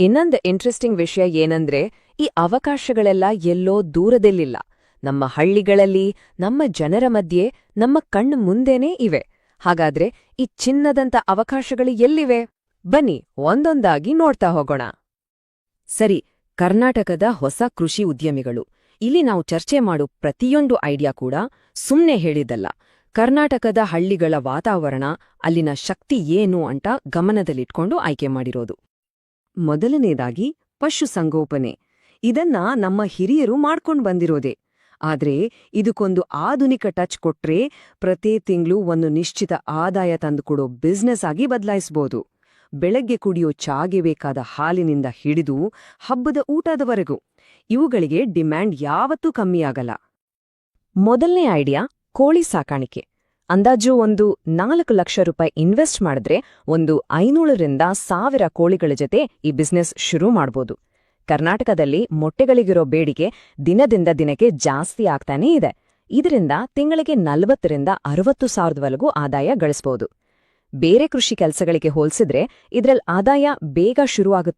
ಇನ್ನೊಂದು ಇಂಟ್ರೆಸ್ಟಿಂಗ್ ವಿಷಯ ಏನಂದ್ರೆ, ಈ ಅವಕಾಶಗಳೆಲ್ಲ ಎಲ್ಲೋ ದೂರದಲ್ಲಿಲ್ಲ. ನಮ್ಮ ಹಳ್ಳಿಗಳಲ್ಲಿ, ನಮ್ಮ ಜನರ ಮಧ್ಯೆ, ನಮ್ಮ ಕಣ್ಣು ಮುಂದೆನೇ ಇವೆ. ಹಾಗಾದ್ರೆ ಈ ಚಿನ್ನದಂತ ಅವಕಾಶಗಳು ಎಲ್ಲಿವೆ? ಬನ್ನಿ, ಒಂದೊಂದಾಗಿ ನೋಡ್ತಾ ಹೋಗೋಣ. ಸರಿ, ಕರ್ನಾಟಕದ ಹೊಸ ಕೃಷಿ ಉದ್ಯಮಿಗಳು. ಇಲ್ಲಿ ನಾವು ಚರ್ಚೆ ಮಾಡೋ ಪ್ರತಿಯೊಂದು ಐಡಿಯಾ ಕೂಡ ಸುಮ್ನೆ ಹೇಳಿದ್ದಲ್ಲ. ಕರ್ನಾಟಕದ ಹಳ್ಳಿಗಳ ವಾತಾವರಣ, ಅಲ್ಲಿನ ಶಕ್ತಿ ಏನು ಅಂತ ಗಮನದಲ್ಲಿಟ್ಕೊಂಡು ಆಯ್ಕೆ ಮಾಡಿರೋದು. ಮೊದಲನೇದಾಗಿ ಪಶುಸಂಗೋಪನೆ ಇದನ್ನ ನಮ್ಮ ಹಿರಿಯರು ಮಾಡ್ಕೊಂಡು ಬಂದಿರೋದೆ. ಆದ್ರೆ ಇದಕ್ಕೊಂದು ಆಧುನಿಕ ಟಚ್ ಕೊಟ್ರೆ ಪ್ರತಿ ತಿಂಗಳು ಒಂದು ನಿಶ್ಚಿತ ಆದಾಯ ತಂದುಕೊಡೋ ಬಿಸ್ನೆಸ್ ಆಗಿ ಬದಲಾಯಿಸಬಹುದು ಬೆಳಗ್ಗೆ ಕುಡಿಯೋ ಚಾಗೆ ಬೇಕಾದ ಹಾಲಿನಿಂದ ಹಿಡಿದು ಹಬ್ಬದ ಊಟದವರೆಗೂ. ಇವುಗಳಿಗೆ ಡಿಮ್ಯಾಂಡ್ ಯಾವತ್ತೂ ಕಮ್ಮಿಯಾಗಲ್ಲ. ಮೊದಲನೇ ಐಡಿಯಾ ಕೋಳಿ ಸಾಕಾಣಿಕೆ. ಅಂದಾಜು ಒಂದು ನಾಲ್ಕು ಲಕ್ಷ ರೂಪಾಯಿ ಇನ್ವೆಸ್ಟ್ ಮಾಡಿದ್ರೆ ಒಂದು ಐನೂರರಿಂದ ಸಾವಿರ ಕೋಳಿಗಳ ಜೊತೆ ಈ ಬಿಸ್ನೆಸ್ ಶುರು ಮಾಡ್ಬೋದು. ಕರ್ನಾಟಕದಲ್ಲಿ ಮೊಟ್ಟೆಗಳಿಗಿರೋ ಬೇಡಿಕೆ ದಿನದಿಂದ ದಿನಕ್ಕೆ ಜಾಸ್ತಿ ಆಗ್ತಾನೇ ಇದೆ. ಇದರಿಂದ ತಿಂಗಳಿಗೆ ನಲವತ್ತರಿಂದ ಅರವತ್ತು ಸಾವಿರದವರೆಗೂ ಆದಾಯ ಗಳಿಸಬಹುದು ಬೇರೆ ಕೃಷಿ ಕೆಲಸಗಳಿಗೆ ಹೋಲಿಸಿದ್ರೆ ಇದರಲ್ಲಿ ಆದಾಯ ಬೇಗ ಶುರುವಾಗುತ್ತೆ.